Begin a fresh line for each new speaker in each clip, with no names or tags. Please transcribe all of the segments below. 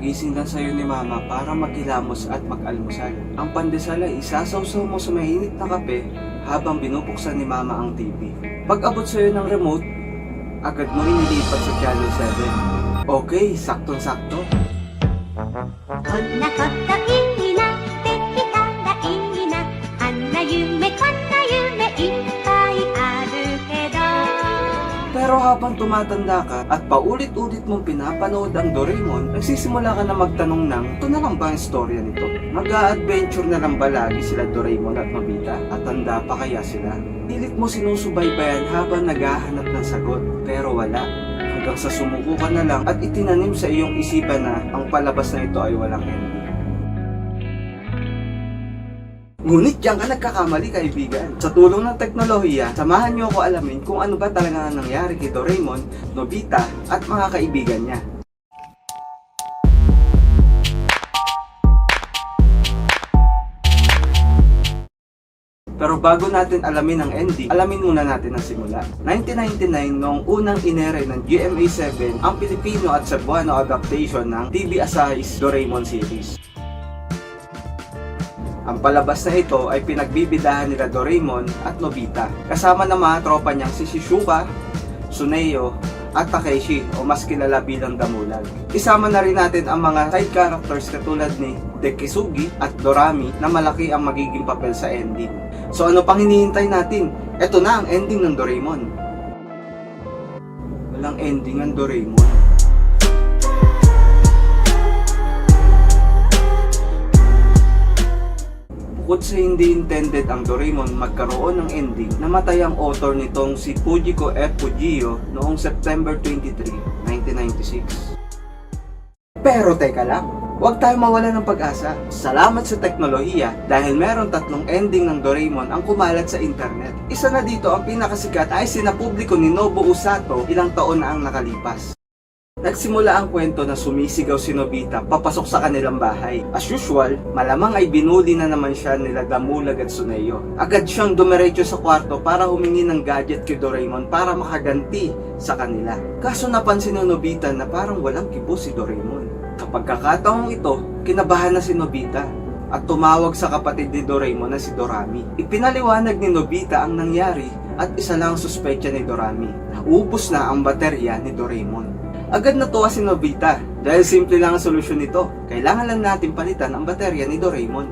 Pagising lang sa'yo ni Mama para maghilamos at mag-almusal. Ang pandesal ay isasawsaw mo sa mainit na kape habang binubuksan ni Mama ang TV. Pag abot sa'yo ng remote, agad mo inilipat sa Channel 7. Okay, saktong-sakto.
こんなことい
Pero habang tumatanda ka at paulit-ulit mong pinapanood ang Doraemon, nagsisimula ka na magtanong ng, ito na lang ba ang storya nito? Mag-a-adventure na lang ba lagi sila Doraemon at Nobita? At tanda pa kaya sila? Pilit mo sinusubaybayan habang naghahanap ng sagot, pero wala. Hanggang sa sumuko ka na lang at itinanim sa iyong isipan na ang palabas na ito ay walang ending. Ngunit diyan ka nagkakamali kaibigan. Sa tulong ng teknolohiya, samahan niyo ako alamin kung ano ba talaga ang nangyari kay Doraemon, Nobita at mga kaibigan niya. Pero bago natin alamin ang ending, alamin muna natin ang simula. 1999, noong unang inere ng GMA7 ang Pilipino at Cebuano adaptation ng TV Asahi's Doraemon series. Ang palabas na ito ay pinagbibidahan nila Doraemon at Nobita. Kasama ng mga tropa niyang si Shizuka, Suneo, at Takeshi o mas kilala bilang Damulag. Isama na rin natin ang mga side characters katulad ni Dekisugi at Dorami na malaki ang magiging papel sa ending. So ano pang hinihintay natin? Ito na ang ending ng Doraemon. Walang ending ang Doraemon. Bukod sa hindi intended ang Doraemon magkaroon ng ending, namatay ang author nitong si Fujiko F. Fujio noong September 23, 1996. Pero teka lang, huwag tayo mawala ng pag-asa. Salamat sa teknolohiya dahil meron tatlong ending ng Doraemon ang kumalat sa internet. Isa na dito ang pinakasikat ay sinapubliko ni Nobuo Sato ilang taon na ang nakalipas. Nagsimula ang kwento na sumisigaw si Nobita papasok sa kanilang bahay. As usual, malamang ay binuli na naman siya nila Damulag at Suneo. Agad siyang dumiretso sa kwarto para humingi ng gadget kay Doraemon para makaganti sa kanila. Kaso napansin ng Nobita na parang walang kibo si Doraemon. Kapag kakataong ito, kinabahan na si Nobita at tumawag sa kapatid ni Doraemon na si Dorami. Ipinaliwanag ni Nobita ang nangyari at isa lang ang suspetya ni Dorami. Naubos na ang baterya ni Doraemon. Agad natuwa si Nobita dahil simple lang ang solusyon nito. Kailangan lang natin palitan ang baterya ni Doraemon.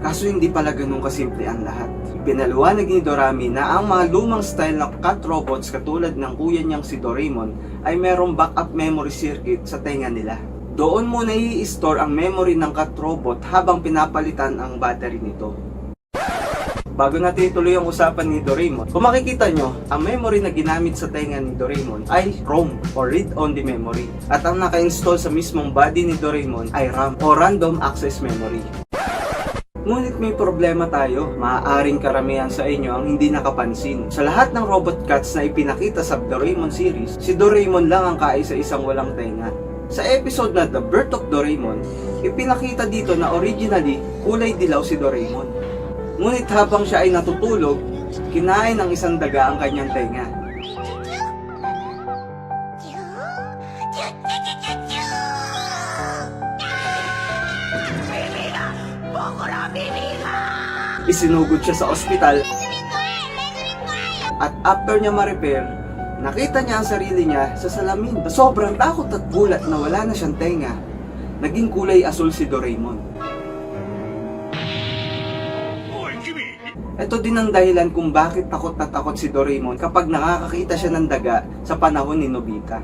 Kaso hindi pala ganun kasimple ang lahat. Pinaliwanag ni Dorami na ang mga lumang style na cat robots katulad ng kuya niyang si Doraemon ay merong backup memory circuit sa tenga nila. Doon muna i-store ang memory ng cat robot habang pinapalitan ang battery nito. Bago natin ituloy ang usapan ni Doraemon, kung makikita nyo, ang memory na ginamit sa tenga ni Doraemon ay ROM or read-only memory. At ang naka-install sa mismong body ni Doraemon ay RAM o Random Access Memory. Ngunit may problema tayo, maaaring karamihan sa inyo ang hindi nakapansin. Sa lahat ng robot cats na ipinakita sa Doraemon series, si Doraemon lang ang kaisa-isang walang tenga. Sa episode na The Birth of Doraemon, ipinakita dito na originally kulay dilaw si Doraemon. Ngunit habang siya ay natutulog, kinain ng isang daga ang kanyang tenga. Isinugod siya sa ospital at after niya ma-repair, nakita niya ang sarili niya sa salamin. Sa sobrang takot at gulat na wala na siyang tenga, naging kulay asul si Doraemon. Ito din ang dahilan kung bakit takot na takot si Doraemon kapag nakakakita siya ng daga sa panahon ni Nobita.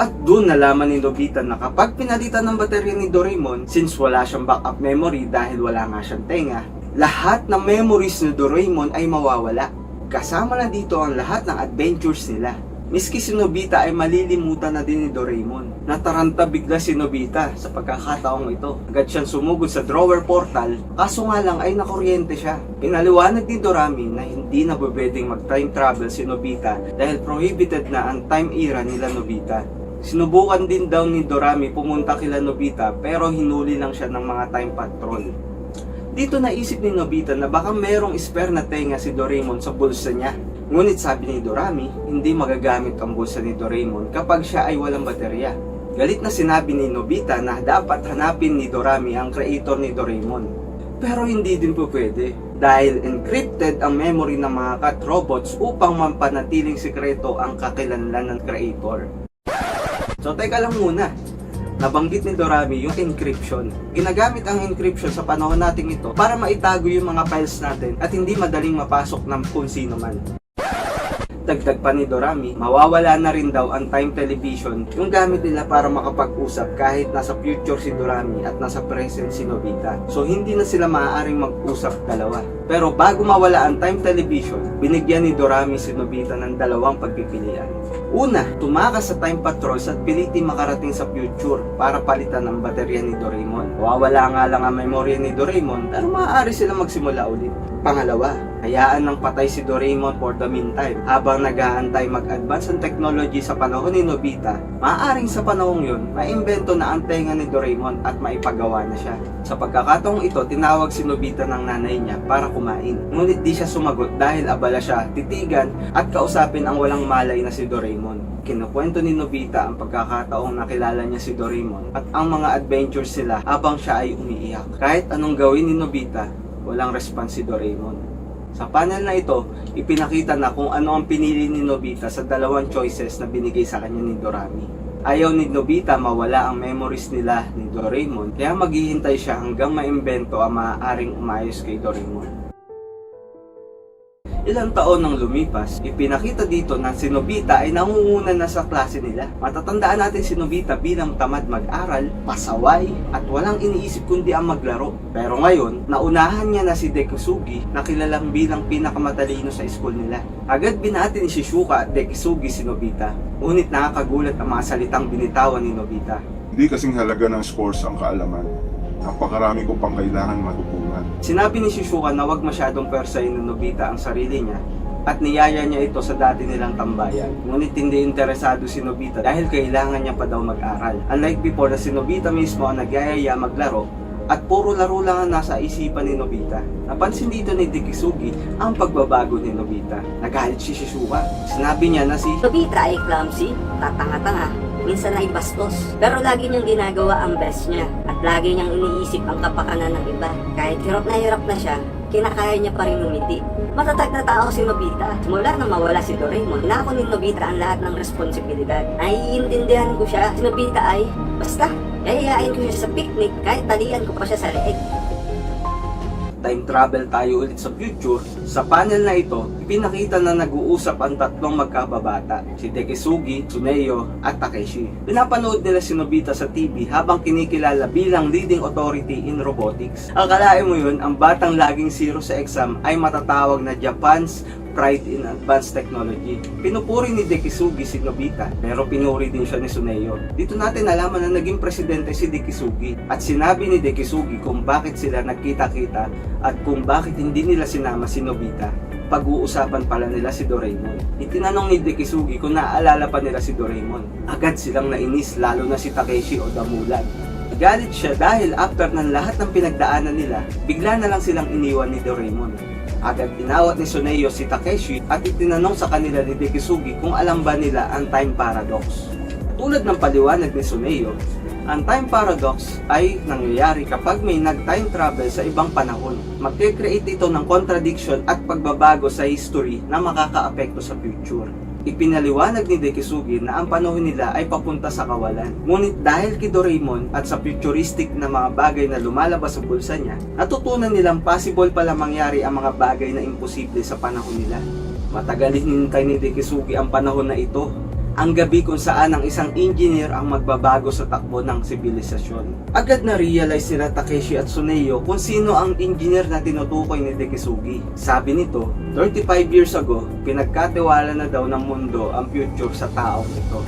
At doon nalaman ni Nobita na kapag pinalitan ng baterya ni Doraemon, since wala siyang backup memory dahil wala nga siyang tenga, lahat ng memories ni Doraemon ay mawawala. Kasama na dito ang lahat ng adventures nila. Miski si Nobita ay malilimutan na din ni Doraemon. Nataranta bigla si Nobita sa pagkakataong ito. Agad siyang sumugod sa drawer portal, kaso nga lang ay nakuryente siya. Pinaliwanag ni Dorami na hindi na pwedeng mag-time travel si Nobita dahil prohibited na ang time era nila Nobita. Sinubukan din daw ni Dorami pumunta kila Nobita pero hinuli lang siya ng mga time patrol. Dito naisip ni Nobita na baka merong spare na tenga si Doraemon sa bulsa niya. Ngunit sabi ni Dorami, hindi magagamit ang bulsa ni Doraemon kapag siya ay walang baterya. Galit na sinabi ni Nobita na dapat hanapin ni Dorami ang creator ni Doraemon. Pero hindi din po pwede dahil encrypted ang memory ng mga cat robots upang mampanatiling sikreto ang kakilanlan ng creator. So teka lang muna, nabanggit ni Dorami yung encryption. Ginagamit ang encryption sa panahon nating ito para maitago yung mga files natin at hindi madaling mapasok ng kung sino man. Dagdag pa ni Dorami, mawawala na rin daw ang time television yung gamit nila para makapag-usap kahit nasa future si Dorami at nasa present si Nobita. So hindi na sila maaaring mag-usap dalawa. Pero bago mawala ang time television, binigyan ni Dorami si Nobita ng dalawang pagpipilian. Una, tumakas sa time patrols at piliti makarating sa future para palitan ang baterya ni Doraemon. Wawala nga lang ang memorya ni Doraemon pero maaari sila magsimula ulit. Pangalawa, hayaan ng patay si Doraemon for the meantime. Habang nag-aantay mag-advance ang technology sa panahon ni Nobita, maaaring sa panahong yun, maimbento na ang tenga ni Doraemon at maipagawa na siya. Sa pagkakataong ito, tinawag si Nobita ng nanay niya para kumain. Ngunit di siya sumagot dahil abala siya, titigan at kausapin ang walang malay na si Doraemon. Kinukwento ni Nobita ang pagkakataong nakilala niya si Doraemon at ang mga adventures sila habang siya ay umiiyak. Kahit anong gawin ni Nobita, walang response si Doraemon. Sa panel na ito, ipinakita na kung ano ang pinili ni Nobita sa dalawang choices na binigay sa kanya ni Dorami. Ayaw ni Nobita mawala ang memories nila ni Doraemon, kaya maghihintay siya hanggang maimbento ang maaaring umayos kay Doraemon. Ilang taon nang lumipas, ipinakita dito na si Nobita ay nangunguna na sa klase nila. Matatandaan natin si Nobita bilang tamad mag-aral, pasaway, at walang iniisip kundi ang maglaro. Pero ngayon, naunahan niya na si Dekisugi na kilalang bilang pinakamatalino sa school nila. Agad binati ni Shizuka at Dekisugi si Nobita. Ngunit nakakagulat ang mga salitang binitawan ni Nobita.
Hindi kasing halaga ng scores ang kaalaman. Napakarami ko pang kailangan matutunan.
Sinabi ni Shizuka na wag masyadong persayin ng Nobita ang sarili niya at niyaya niya ito sa dati nilang tambayan. Ngunit hindi interesado si Nobita dahil kailangan niya pa daw mag-aral. Unlike before na si Nobita mismo ang nagyayaya maglaro at puro laro lang ang nasa isipan ni Nobita. Napansin dito ni Dikisugi ang pagbabago ni Nobita. Nagalit si Shizuka. Sinabi niya na si
Nobita ay clumsy, tatanga-tanga, minsan ay bastos. Pero lagi niyang ginagawa ang best niya at lagi niyang iniisip ang kapakanan ng iba. Kahit hirap na hirap na siya, kinakaya niya pa rin umiti. Matatag na tao si Nobita. Simula na mawala si Doraemon, nako ni Nobita ang lahat ng responsibilidad. Naiintindihan ko siya. Si Nobita ay, basta, yayayain ko siya sa picnic kahit talian ko pa siya sa leeg.
time travel tayo ulit sa future, sa panel na ito, pinakita na nag-uusap ang tatlong magkababata, si Dekisugi, Tsuneyo, at Takeshi. Pinapanood nila si Nobita sa TV habang kinikilala bilang leading authority in robotics. Akalain mo yun, ang batang laging zero sa exam ay matatawag na Japan's pride in advanced technology. Pinupuri ni Dekisugi si Nobita, pero pinuri din siya ni Tsuneyo. Dito natin nalaman na naging presidente si Dekisugi at sinabi ni Dekisugi kung bakit sila nagkita-kita at kung bakit hindi nila sinama si Nobita. Pag-uusapan pala nila si Doraemon. Itinanong ni Dekisugi kung naaalala pa nila si Doraemon. Agad silang nainis lalo na si Takeshi o Damulag. Galit siya dahil after ng lahat ng pinagdaanan nila, bigla na lang silang iniwan ni Doraemon. Agad tinawat ni Suneyo si Takeshi at itinanong sa kanila ni Dekisugi kung alam ba nila ang time paradox. Tulad ng paliwanag ni Suneyo, ang time paradox ay nangyayari kapag may nag-time travel sa ibang panahon. Magkikreate ito ng contradiction at pagbabago sa history na makakaapekto sa future. Ipinaliwanag ni Dekisugi na ang panahon nila ay papunta sa kawalan. Ngunit dahil kay Doraemon at sa futuristic na mga bagay na lumalabas sa bulsa niya, natutunan nilang possible pala mangyari ang mga bagay na imposible sa panahon nila. Matagal hinintay ni Dekisugi ang panahon na ito ang gabi kung saan ang isang engineer ang magbabago sa takbo ng sibilisasyon. Agad na realize nila Takeshi at Tsuneyo kung sino ang engineer na tinutukoy ni Dekisugi. Sabi nito, 35 years ago, pinagkatiwala na daw ng mundo ang future sa taong ito.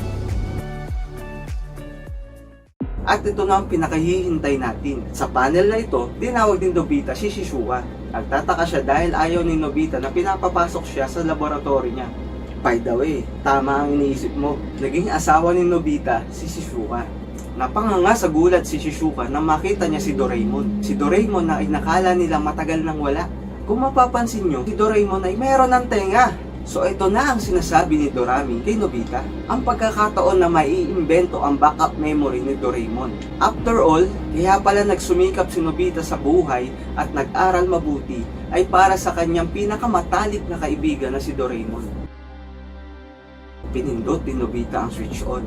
At ito na ang pinakahihintay natin. Sa panel na ito, dinawag din Nobita si Shizuka. Nagtataka siya dahil ayaw ni Nobita na pinapapasok siya sa laboratory niya. By the way, tama ang iniisip mo. Naging asawa ni Nobita si Shizuka. Napanganga sa gulat si Shizuka nang makita niya si Doraemon. Si Doraemon na inakala nila matagal nang wala. Kung mapapansin nyo, si Doraemon ay meron ng tenga. So ito na ang sinasabi ni Dorami kay Nobita, ang pagkakataon na maiimbento ang backup memory ni Doraemon. After all, kaya pala nagsumikap si Nobita sa buhay at nag-aral mabuti ay para sa kanyang pinakamatalik na kaibigan na si Doraemon. Pinindot ni Nobita ang switch on.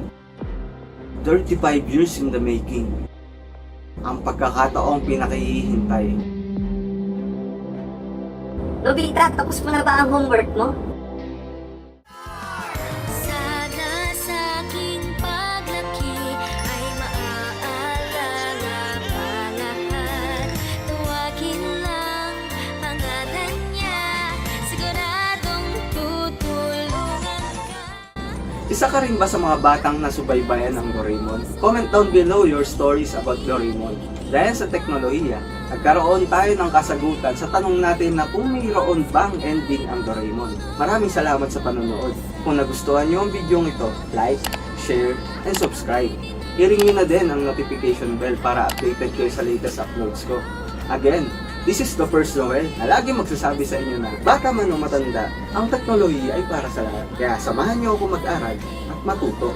35 years in the making. Ang pagkakataong pinakahihintay.
Nobita, tapos mo na ba ang homework mo?
Isa ka rin ba sa mga batang nasubaybayan ng Doraemon? Comment down below your stories about Doraemon. Dahil sa teknolohiya, nagkaroon tayo ng kasagutan sa tanong natin na kung mayroon bang ending ang Doraemon. Maraming salamat sa panonood. Kung nagustuhan niyo ang video ito, like, share, and subscribe. I-ring niyo na din ang notification bell para updated kayo sa latest uploads ko. Again, this is the first Noel na lagi magsasabi sa inyo na bata man o matanda, ang teknolohiya ay para sa lahat. Kaya samahan niyo ako mag-aral at matuto.